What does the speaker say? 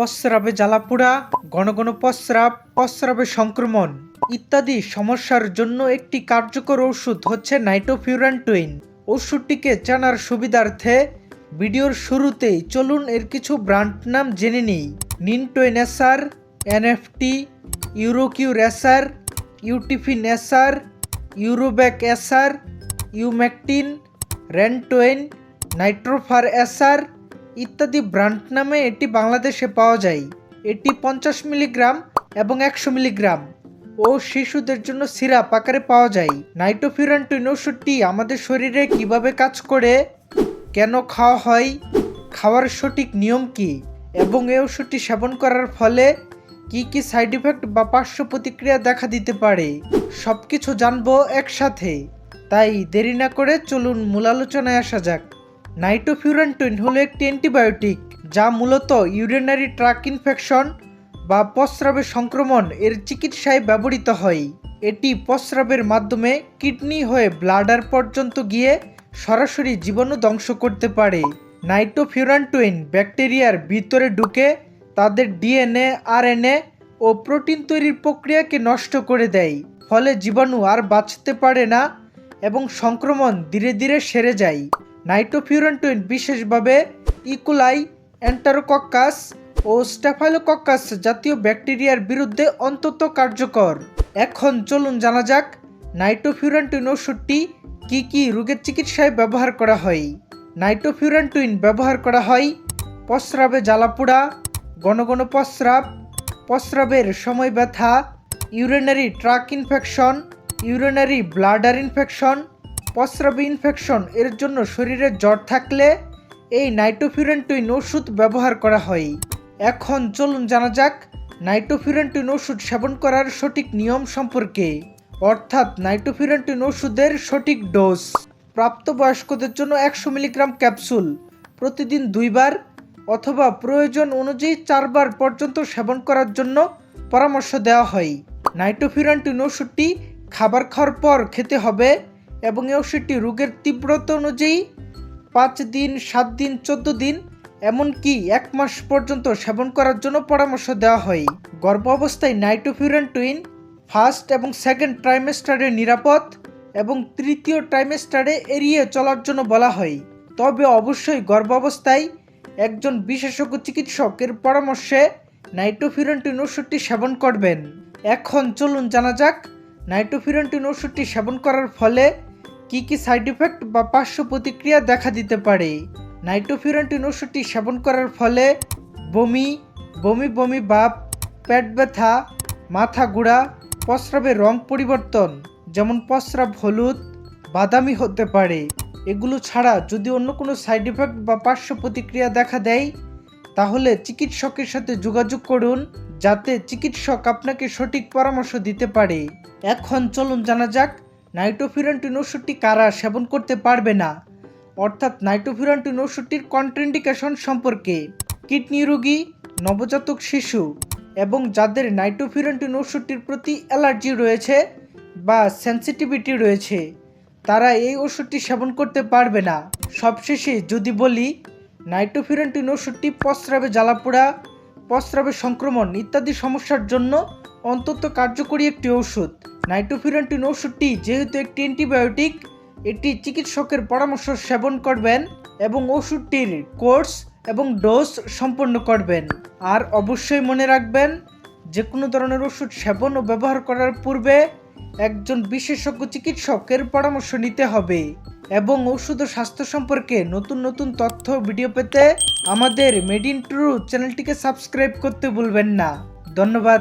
প্রস্রাবে জ্বালাপোড়া, ঘন ঘন প্রস্রাব প্রস্রাবে সংক্রমণ ইত্যাদি সমস্যার জন্য একটি কার্যকর ওষুধ হচ্ছে নাইটোফিউরান্টুইন ওষুধটিকে জানার সুবিধার্থে ভিডিওর শুরুতেই চলুন এর কিছু ব্র্যান্ড নাম জেনে নিই। নিনটোয়েন এসার এনএফটি ইউরোকিউ রেসার ইউটিফিন এসার ইউরোব্যাক এসার ইউম্যাকটিন রেন্টোয়েন নাইট্রোফার এসার ইত্যাদি ব্র্যান্ড নামে এটি বাংলাদেশে পাওয়া যায়। এটি পঞ্চাশ মিলিগ্রাম এবং একশো মিলিগ্রাম। ও শিশুদের জন্য সিরাপ আকারে পাওয়া যায়। নাইটোফিউরান্টিন ওষুধটি আমাদের শরীরে কীভাবে কাজ করে, কেন খাওয়া হয়, খাওয়ার সঠিক নিয়ম কি, এবং এই ওষুধটি সেবন করার ফলে কি কি সাইড ইফেক্ট বা পার্শ্ব প্রতিক্রিয়া দেখা দিতে পারে সব কিছু জানব একসাথে। তাই দেরি না করে চলুন মূল আলোচনায় আসা যাক। নাইটোফিউরান্টিন হলো একটি অ্যান্টিবায়োটিক, যা মূলত ইউরিনারি ট্রাক ইনফেকশন বা প্রস্রাবের সংক্রমণ এর চিকিৎসায় ব্যবহৃত হয়। এটি প্রস্রাবের মাধ্যমে কিডনি হয়ে ব্লাডার পর্যন্ত গিয়ে সরাসরি জীবাণু ধ্বংস করতে পারে। নাইটোফিউরান্টুইন ব্যাকটেরিয়ার ভিতরে ঢুকে তাদের ডিএনএ, আরএনএ ও প্রোটিন তৈরির প্রক্রিয়াকে নষ্ট করে দেয়, ফলে জীবাণু আর বাঁচতে পারে না এবং সংক্রমণ ধীরে ধীরে সেরে যায়। নাইটোফিউরান্টুইন বিশেষভাবে ইকুলাই অ্যান্টারোকক্কাস ও স্টাফাইলোকক্কাস জাতীয় ব্যাকটেরিয়ার বিরুদ্ধে অন্তত কার্যকর। এখন চলুন জানা যাক নাইটোফিউরান্টুইন ওষুধটি কি কি রোগের চিকিৎসায় ব্যবহার করা হয়। নাইটোফিউরান্টুইন ব্যবহার করা হয় প্রস্রাবে জ্বালাপোড়া, ঘন ঘন প্রস্রাব প্রস্রাবের সময় ব্যথা, urinary tract infection, urinary bladder infection প্রস্রাবে infection এর জন্য শরীরে জ্বর থাকলে এই নাইটোফিউরান্টুইন ওষুধ ব্যবহার করা হয়। এখন চলুন জানা যাক নাইটোফিউরান্টুইন ওষুধ সেবন করার সঠিক নিয়ম সম্পর্কে। অর্থাৎ নাইটোফিউরান্টুইন ওষুধের সঠিক ডোজ। প্রাপ্তবয়স্কদের জন্য একশো মিলিগ্রাম ক্যাপসুল প্রতিদিন দুইবার অথবা প্রয়োজন অনুযায়ী চারবার পর্যন্ত সেবন করার জন্য পরামর্শ দেওয়া হয়। নাইটোফিউরান্টিন ওষুধটি খাবার খাওয়ার পর খেতে হবে এবং এই ওষুধটি রোগের তীব্রতা অনুযায়ী পাঁচ দিন, সাত দিন, চোদ্দ দিন, এমনকি এক মাস পর্যন্ত সেবন করার জন্য পরামর্শ দেওয়া হয়। গর্ভ অবস্থায় নাইটোফিউরান্টুইন ফার্স্ট এবং সেকেন্ড ট্রাইমেস্টারে নিরাপদ এবং তৃতীয় ট্রাইমেস্টারে এড়িয়ে চলার জন্য বলা হয়। তবে অবশ্যই গর্ভাবস্থায় একজন বিশেষজ্ঞ চিকিৎসকের পরামর্শে নাইটোফিউরান্টিন ওষুধটি সেবন করবেন। এখন চলুন জানা যাক নাইটোফিউরান্টিন ওষুধটি সেবন করার ফলে কি কি সাইড ইফেক্ট বা পার্শ্ব প্রতিক্রিয়া দেখা দিতে পারে? নাইটোফিউরান্টিন ওষুধটি সেবন করার ফলে বমি বমি বমি ভাব পেট ব্যথা, মাথা গুড়া, প্রস্রাবের রং পরিবর্তন, যেমন প্রস্রাব হলুদ, বাদামি হতে পারে। এগুলো ছাড়া যদি অন্য কোনো সাইড ইফেক্ট বা পার্শ্ব প্রতিক্রিয়া দেখা দেয়, তাহলে চিকিৎসকের সাথে যোগাযোগ করুন, যাতে চিকিৎসক আপনাকে সঠিক পরামর্শ দিতে পারে। এখন চলুন জানা যাক নাইটোফিউরান্টিন ওষুধটি কারা সেবন করতে পারবে না। অর্থাৎ নাইটোফিউরান্টিন ওষুধটির কন্ট্রেন্ডিকেশন সম্পর্কে কিডনি রোগী, নবজাতক শিশু এবং যাদের নাইটোফিউরান্টিন ওষুধটির প্রতি অ্যালার্জি রয়েছে বা সেন্সিটিভিটি রয়েছে, তারা এই ওষুধটি সেবন করতে পারবে না। সবশেষে যদি বলি নাইটোফিউরান্টিন ওষুধটি প্রস্রাবে জ্বালাপোড়া প্রস্রাবে সংক্রমণ ইত্যাদি সমস্যার জন্য অন্তত কার্যকরী একটি ওষুধ নাইটোফিউরান্টিন ওষুধটি যেহেতু একটি অ্যান্টিবায়োটিক, এটি চিকিৎসকের পরামর্শ সেবন করবেন এবং ওষুধটির কোর্স এবং ডোজ সম্পন্ন করবেন। আর অবশ্যই মনে রাখবেন যে কোনো ধরনের ওষুধ সেবন ও ব্যবহার করার পূর্বে একজন বিশেষজ্ঞ চিকিৎসকের পরামর্শ নিতে হবে এবং ওষুধ ও স্বাস্থ্য সম্পর্কে নতুন নতুন তথ্য ভিডিও পেতে আমাদের মেড ইন ট্রু চ্যানেলটিকে সাবস্ক্রাইব করতে ভুলবেন না। ধন্যবাদ।